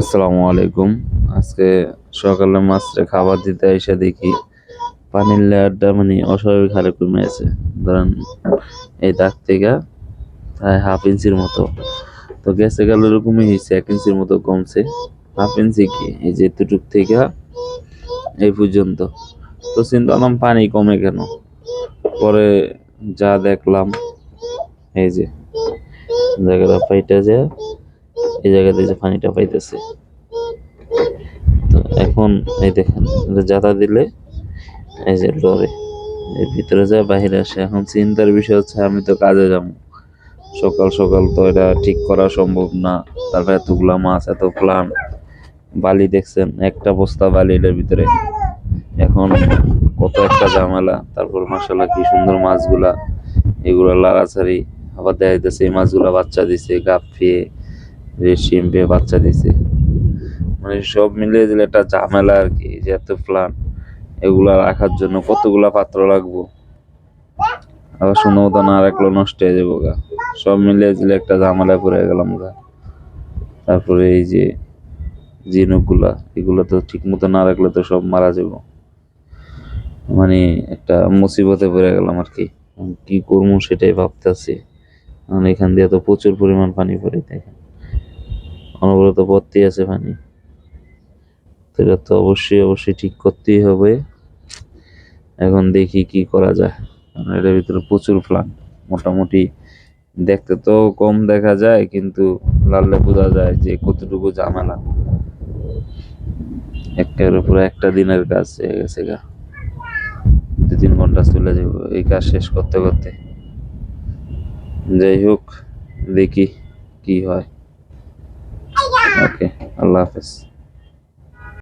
আসসালামু আলাইকুম আজকে সকালে মাছরে খাবার দিতে এসে দেখি পানির লেয়ারটা মানে অস্বাভাবিক হারে কমে আছে। ধরেন এই দাগ থেকে প্রায় হাফ ইঞ্চির মতো। তো গেছে গেল এরকমই হয়েছে, এক ইঞ্চির মতো কমছে। হাফ ইঞ্চি কি? এই যে এতটুক থেকে এই পর্যন্ত। তো চিন্তা করলাম পানি কমে কেন? পরে যা দেখলাম, এই যে, জায়গাটা পাইটা যে এই জায়গাতে যে পানিটা পাইতেছে। তো এখন এই দেখেন জাতা দিলে এই যে লড়ে এর ভিতরে যায় বাইরে আসে। এখন চিন্তার বিষয় হচ্ছে, আমি তো কাজে যাব। সকাল সকাল তো এটা ঠিক করা সম্ভব না। তারপরে এতগুলা মাছ, এত প্লান। বালি দেখছেন, একটা বস্তা বালি এটার ভিতরে। এখন কত একটা ঝামেলা। তারপর মাসাল্লাহ কি সুন্দর মাছগুলা, এগুলা লাড়াছাড়ি। আবার দেখা যাইতেছে এই মাছগুলা বাচ্চা দিছে গাপ ফিয়ে রেশিম পেয়ে বাচ্চা দিছে। মানে সব মিলিয়ে দিলে একটা ঝামেলা আর কি, যে এত প্লান এগুলা রাখার জন্য কতগুলা পাত্র লাগবো? আবার শুনো তো না রাখলে নষ্ট হয়ে যাব গা। সব মিলিয়ে দিলে একটা ঝামেলায় পড়ে গেলাম গা। তারপরে এই যে জিনুকগুলা, এগুলো তো ঠিক মতো না রাখলে তো সব মারা যাব। মানে একটা মুসিবতে পড়ে গেলাম আর কি। কি করব সেটাই ভাবতেছি। কারণ এখান দিয়ে তো প্রচুর পরিমাণ পানি পড়ে, দেখেন। অনবরত ভর্তি আছে পানি। তো এটা তো অবশ্যই অবশ্যই ঠিক করতেই হবে। এখন দেখি কি করা যায়। এটার ভিতরে প্রচুর প্লান মোটামুটি দেখতে তো কম দেখা যায়, কিন্তু লাললে বোঝা যায় যে কতটুকু ঝামেলা। একটার উপরে একটা দিনের কাজ হয়ে গেছে গা। দু তিন ঘণ্টা চলে যাব এই কাজ শেষ করতে করতে। যাই হোক, দেখি কি হয়। ওকে আল্লাহ হাফেজ